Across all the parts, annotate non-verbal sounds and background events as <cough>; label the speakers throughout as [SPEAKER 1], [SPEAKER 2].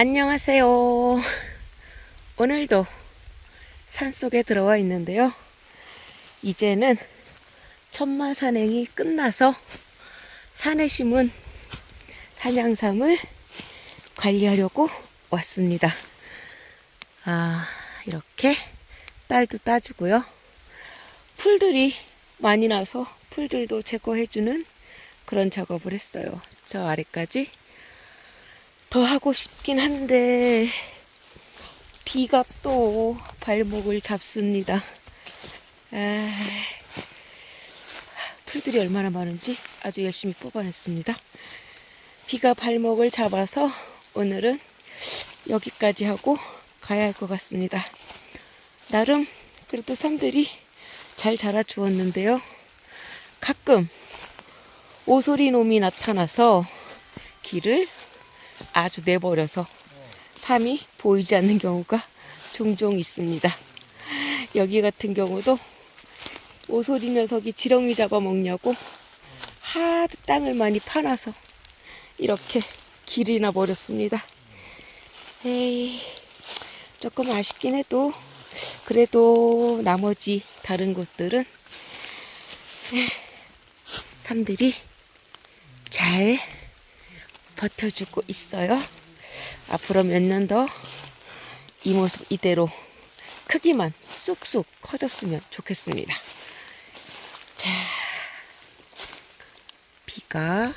[SPEAKER 1] 안녕하세요. 오늘도 산속에 들어와 있는데요. 이제는 천마 산행이 끝나서 산에 심은 산양삼을 관리하려고 왔습니다. 아, 이렇게 딸도 따주고요. 풀들이 많이 나서 풀들도 제거해주는 그런 작업을 했어요. 저 아래까지 더 하고 싶긴 한데 비가 또 발목을 잡습니다. 아, 풀들이 얼마나 많은지 아주 열심히 뽑아냈습니다. 비가 발목을 잡아서 오늘은 여기까지 하고 가야 할 것 같습니다. 나름 그래도 삼들이 잘 자라 주었는데요. 가끔 오소리 놈이 나타나서 길을 아주 내버려서 삶이 보이지 않는 경우가 종종 있습니다. 여기 같은 경우도 오소리 녀석이 지렁이 잡아먹냐고 하도 땅을 많이 파놔서 이렇게 길이 나버렸습니다. 에이, 조금 아쉽긴 해도 그래도 나머지 다른 곳들은 삼들이 잘 버텨주고 있어요. 앞으로 몇 년 더 이 모습 이대로 크기만 쑥쑥 커졌으면 좋겠습니다. 자, 비가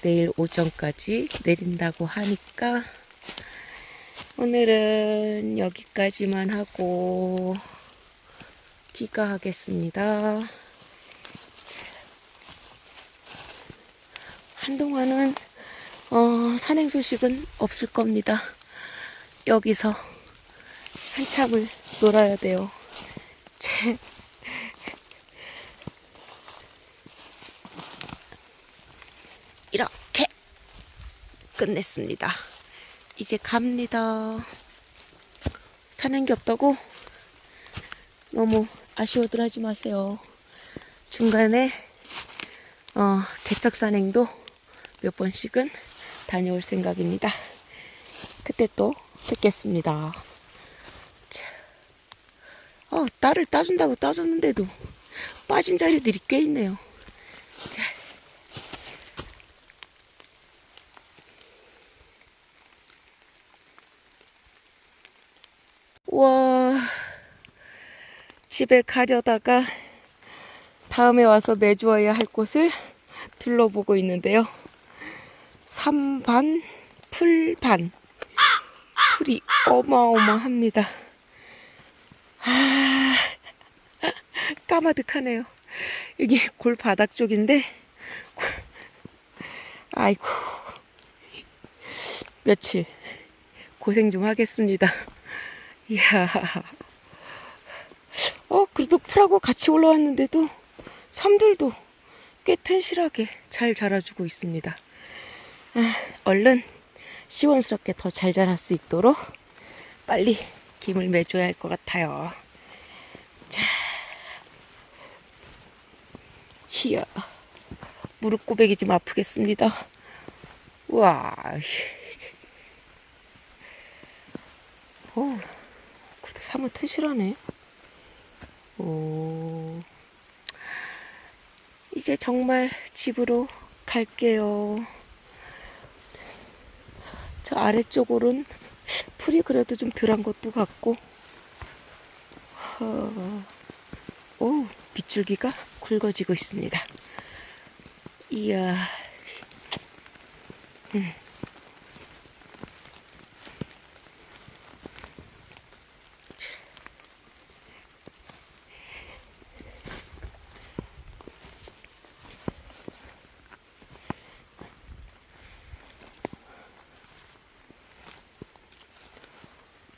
[SPEAKER 1] 내일 오전까지 내린다고 하니까 오늘은 여기까지만 하고 귀가하겠습니다. 한동안은 어, 산행 소식은 없을 겁니다. 여기서 한참을 놀아야 돼요. 제- 이렇게 끝냈습니다. 이제 갑니다. 사는 게 없다고 너무 아쉬워들 하지 마세요. 중간에 어, 개척 산행도 몇 번씩은 다녀올 생각입니다. 그때 또 뵙겠습니다. 자, 어, 딸을 따준다고 따줬는데도 빠진 자리들이 꽤 있네요. 자. 와, 집에 가려다가 다음에 와서 매주어야 할 곳을 둘러보고 있는데요. 삼반, 풀반. 풀이 어마어마합니다. 아, <laughs> 까마득하네요. 여기 골 바닥 쪽인데, 아이고, 며칠 고생 좀 하겠습니다. 이야. 어, 그래도 풀하고 같이 올라왔는데도 삼들도 꽤 튼실하게 잘 자라주고 있습니다. 아, 얼른 시원스럽게 더 잘 자랄 수 있도록 빨리 김을 매줘야 할 것 같아요. 자, 히야. 무릎 고백이 좀 아프겠습니다. 우와. 오, 그래도 사뭇 튼실하네. 오. 이제 정말 집으로 갈게요. 저 아래쪽으로는 풀이 그래도 좀 덜한 것도 같고, 어, 오, 빗줄기가 굵어지고 있습니다. 이야, 음.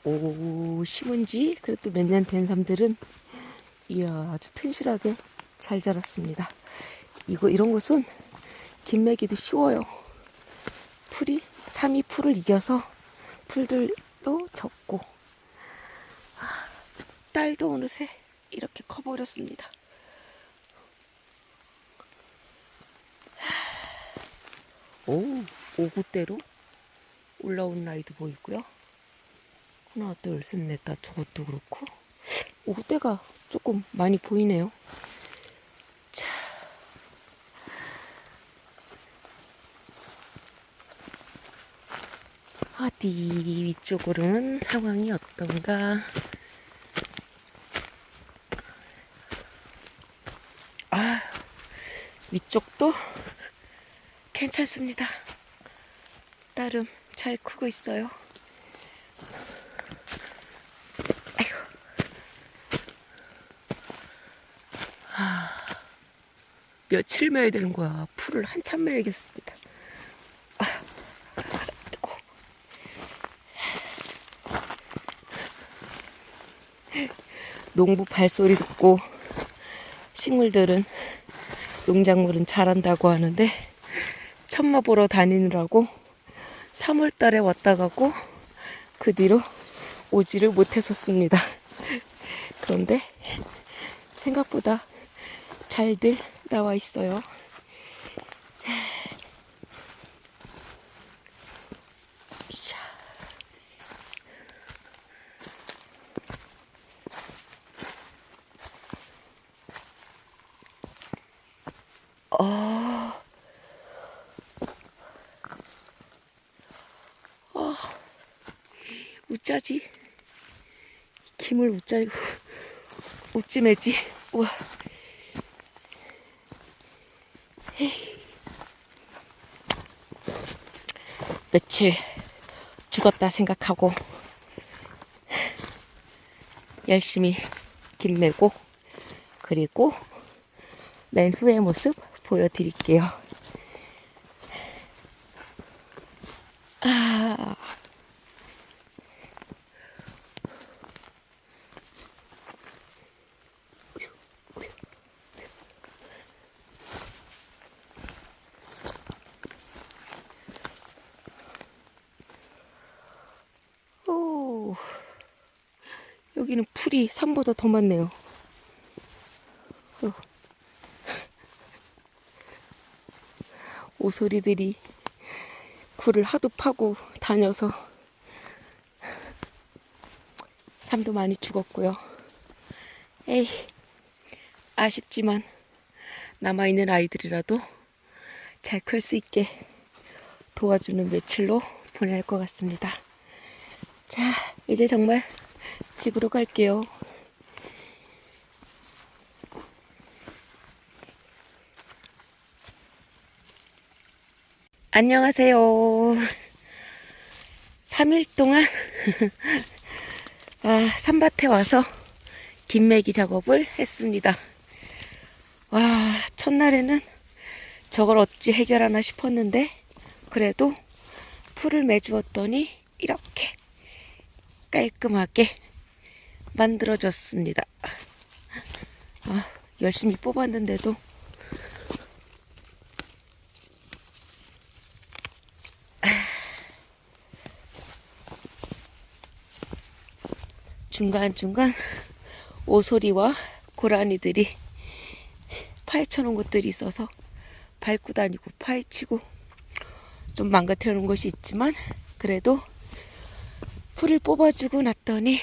[SPEAKER 1] 오, 심은 지 그래도 몇 년 된 삶들은 이야, 아주 튼실하게 잘 자랐습니다. 이거, 이런 곳은 김매기도 쉬워요. 풀이, 삼이 풀을 이겨서 풀들도 적고, 아, 딸도 어느새 이렇게 커버렸습니다. 오, 오구대로 올라오는 아이도 보이고요. 하나, 둘, 셋, 넷, 다 저것도 그렇고. 오, 때가 조금 많이 보이네요. 자. 어디 위쪽으로는 상황이 어떤가? 아, 위쪽도 괜찮습니다. 나름 잘 크고 있어요. 아이고. 아, 며칠 매야 되는 거야. 풀을 한참 매야겠습니다. 농부 발소리 듣고 식물들은 농작물은 자란다고 하는데 천마 보러 다니느라고 3월 달에 왔다 가고 그 뒤로 오지를 못했었습니다. 그런데 생각보다 잘들 나와 있어요. 샤. 어. 우짜지. 김을 우짜, 우찌 <laughs> 매지. 우와. 며칠 죽었다 생각하고 열심히 김 매고 그리고 맨 후의 모습 보여드릴게요. 아. 오, 여기는 풀이 산보다 더 많네요. 어. 오소리들이 굴을 하도 파고 다녀서 삶도 많이 죽었고요. 에이, 아쉽지만 남아있는 아이들이라도 잘 클 수 있게 도와주는 며칠로 할것 같습니다. 자, 이제 정말 집으로 갈게요. 안녕하세요. 3일 동안 <laughs> 아, 산밭에 와서 김매기 작업을 했습니다. 와, 첫날에는 저걸 어찌 해결하나 싶었는데 그래도 풀을 매주었더니 이렇게 깔끔하게 만들어졌습니다. 아, 열심히 뽑았는데도 중간중간 오소리와 고라니들이 파헤쳐 놓은 곳들이 있어서 밟고 다니고 파헤치고 좀 망가뜨려 놓은 것이 있지만 그래도 풀을 뽑아주고 났더니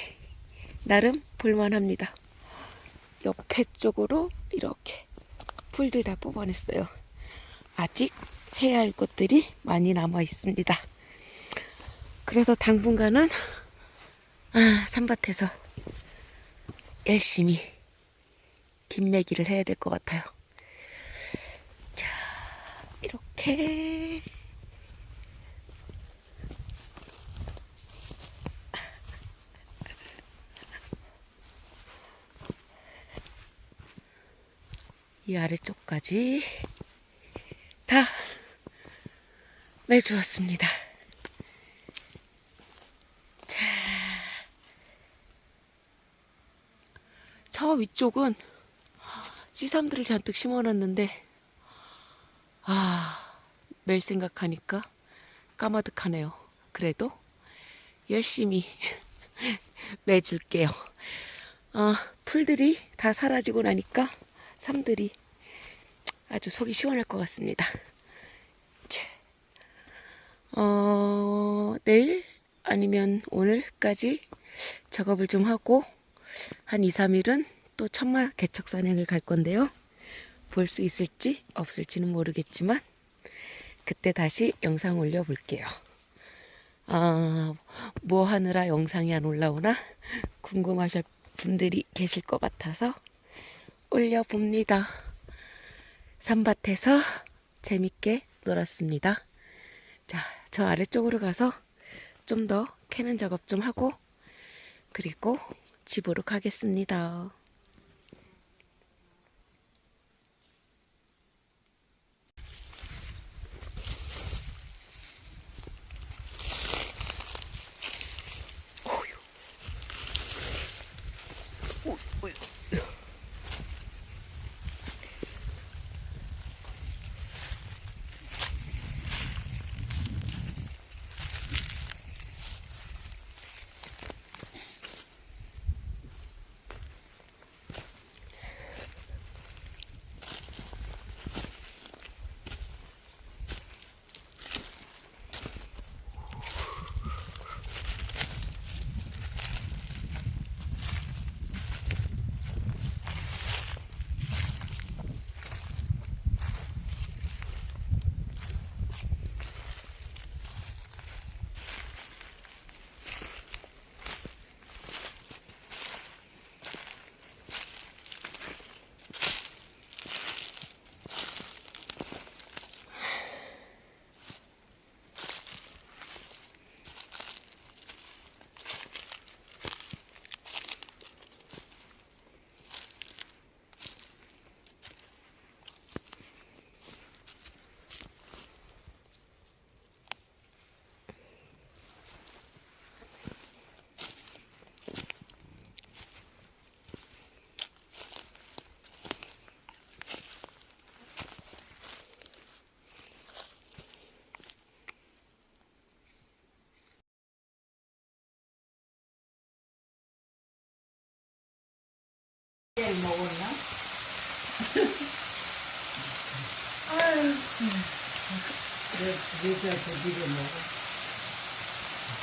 [SPEAKER 1] 나름 볼만합니다. 옆에 쪽으로 이렇게 풀들 다 뽑아냈어요. 아직 해야 할 것들이 많이 남아 있습니다. 그래서 당분간은 아, 산밭에서 열심히 김매기를 해야 될 것 같아요. 자, 이렇게 이 아래쪽까지 다 매주었습니다. 자, 저 위쪽은 씨삼들을 잔뜩 심어놨는데, 아, 멜 생각하니까 까마득하네요. 그래도 열심히 <laughs> 매줄게요. 어, 풀들이 다 사라지고 나니까 삶들이 아주 속이 시원할 것 같습니다. 자, 어, 내일 아니면 오늘까지 작업을 좀 하고 한 2, 3일은 또 천마 개척 산행을 갈 건데요. 볼 수 있을지 없을지는 모르겠지만 그때 다시 영상 올려볼게요. 아, 뭐 하느라 영상이 안 올라오나 궁금하실 분들이 계실 것 같아서 올려봅니다. 산밭에서 재밌게 놀았습니다. 자, 저 아래쪽으로 가서 좀 더 캐는 작업 좀 하고 그리고 집으로 가겠습니다.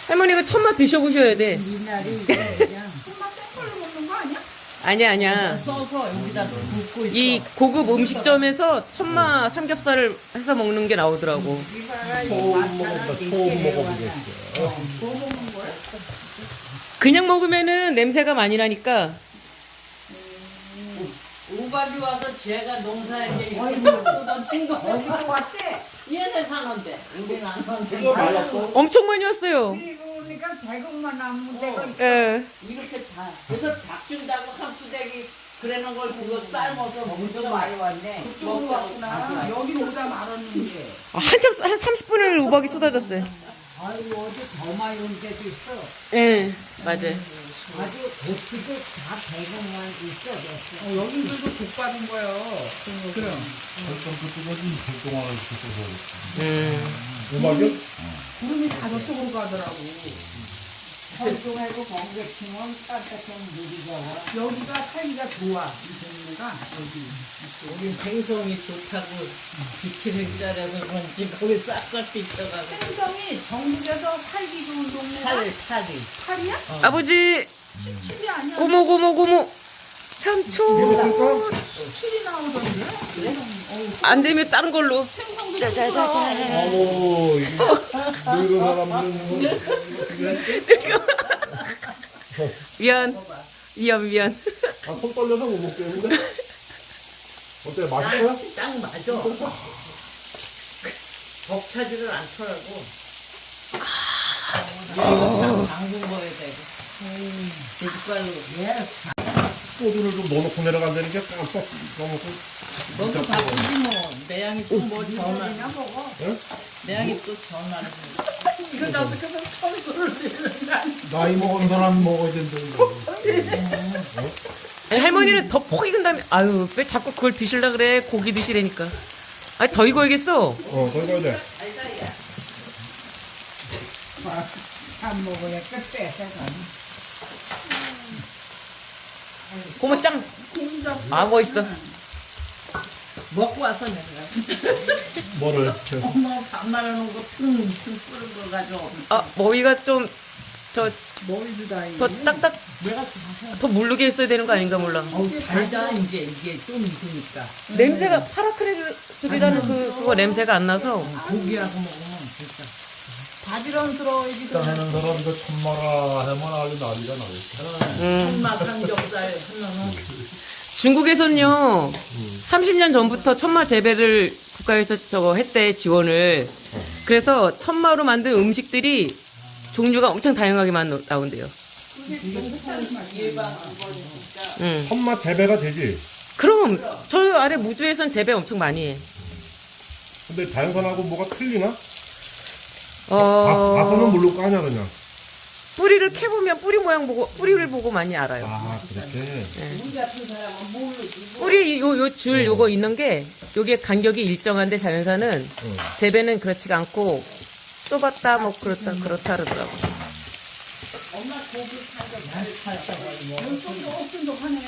[SPEAKER 1] 할머니가 천마 드셔보셔야 돼. <laughs>
[SPEAKER 2] 이날이 그냥
[SPEAKER 1] 아니야, 아니야.
[SPEAKER 2] 써서 여기다 붓고 있어.
[SPEAKER 1] 이 고급 음식점에서 천마 삼겹살을 해서 먹는 게 나오더라고.
[SPEAKER 2] 처음 먹어보다 처음 먹어보겠어.
[SPEAKER 1] 그냥 먹으면은 냄새가 많이 나니까
[SPEAKER 3] 우발이 와서 제가 농사에 뜯어 친거
[SPEAKER 2] 어디로 왔대?
[SPEAKER 3] 얘네 사는데 우리는 안 사는데
[SPEAKER 1] 엄청 많이 왔어요.
[SPEAKER 2] 그러니까 대금만 안 묻대고
[SPEAKER 1] 예.
[SPEAKER 3] 이렇게 다 그래서 닭 준다고 한수대기 그러는 걸 그거 삶아서
[SPEAKER 2] 엄청 많이 왔네.
[SPEAKER 3] 그쪽으로 왔구나
[SPEAKER 2] 여기 오다 말았는데.
[SPEAKER 1] 아, 한참 한 30분을 우박이 쏟아졌어요.
[SPEAKER 2] 아이고 어디 더 많이 온 데도 있어.
[SPEAKER 1] 예. 맞아요.
[SPEAKER 2] 아주 고치고 다 대금만 있어. 됐어.
[SPEAKER 4] 어, 여기들도 복 받은 거예요. 그럼.
[SPEAKER 5] 어떤 그쪽은 활동하는 곳에서
[SPEAKER 1] 음.
[SPEAKER 5] 음악이
[SPEAKER 4] 구름이 다 저쪽으로 가더라고.
[SPEAKER 2] 설중하고 번개 치면 따뜻한 물이 져.
[SPEAKER 4] 여기가 살기가 좋아. 이 동네가 여기.
[SPEAKER 3] 우리 생성이 좋다고 비트랙자라서 그런지 거기 싹싹 비쳐가고
[SPEAKER 4] 생성이 전국에서 살기 좋은 동네가
[SPEAKER 3] 살이 살이
[SPEAKER 4] 팔이야?
[SPEAKER 1] 아버지,
[SPEAKER 4] 아니야.
[SPEAKER 1] 고모, 고모, 고모. 삼촌.
[SPEAKER 4] 칠이 나오던데.
[SPEAKER 1] 안 되면 다른 걸로.
[SPEAKER 4] 생성도
[SPEAKER 1] 짜자자자.
[SPEAKER 5] 아우 이게 늙은 사람들은
[SPEAKER 1] 미안. 미안, 미안.
[SPEAKER 5] 아손 떨려서 못 먹겠는데 어때 맛있어요?
[SPEAKER 3] 딱 맞아 벅차지를 않더라고 이거 참 담근 거에 되 고 돼지갈로
[SPEAKER 5] 소주를 좀 넣어놓고 내려간다는 게 깜빡 까먹고
[SPEAKER 3] 너도 바쁘지 뭐. 매양이 또뭐 전화 매양이 또 전화를 해.
[SPEAKER 4] 이거 어떻게 해서 청소를 내는
[SPEAKER 5] 나이 먹은 사람 먹어야 된다고
[SPEAKER 1] 아니, 할머니는 더폭 익은 다음에, 아유, 왜 자꾸 그걸 드실라 그래? 고기 드시라니까. 아니, 더 익어야겠어.
[SPEAKER 5] 어 거기 가야 돼.
[SPEAKER 2] 안 먹어야 끝에 해가.
[SPEAKER 1] 고모 짱. 아, 멋있어.
[SPEAKER 3] 먹고 와서 내가
[SPEAKER 5] 뭐를? <laughs>
[SPEAKER 3] 엄마 밥 말아놓은 거 퉁퉁 끓은 거 가지고
[SPEAKER 6] 아, 머위가 좀, 저,
[SPEAKER 3] 머리 주다
[SPEAKER 6] 더 딱딱,
[SPEAKER 3] 내가
[SPEAKER 6] 더 무르게 했어야 되는 거 아닌가 몰라.
[SPEAKER 3] 어우 달다 이제 이게 좀 있으니까.
[SPEAKER 6] 냄새가, 파라크레들이라는 그, 그거 냄새가 안 나서.
[SPEAKER 3] 고기하고 먹으면 진짜
[SPEAKER 4] 바지런스러워야지.
[SPEAKER 5] 일단 하는 사람 이거 천마라 해만 아주 난리가 나겠어.
[SPEAKER 3] 손맛 삼겹살 하면은
[SPEAKER 6] 중국에서는요, 30년 전부터 천마 재배를 국가에서 저거 했대, 지원을. 그래서 천마로 만든 음식들이 종류가 엄청 다양하게 만 나온대요. 응.
[SPEAKER 5] 천마 재배가 되지.
[SPEAKER 6] 그럼, 저 아래 무주에선 재배 엄청 많이 해.
[SPEAKER 5] 근데 자연산하고 뭐가 틀리나? 봐-
[SPEAKER 6] 어,
[SPEAKER 5] 봐서는 모를 거 아니야 그냥.
[SPEAKER 6] 뿌리를 캐보면 뿌리 모양 보고, 뿌리를 보고 많이 알아요.
[SPEAKER 5] 아 그렇게.
[SPEAKER 6] 뿌리 요 요 줄 요거 있는 게 요게 간격이 일정한데 자연산은 재배는 그렇지가 않고 좁았다 뭐 그렇다 그렇다 그러더라고.
[SPEAKER 4] 쫀득쫀득하네.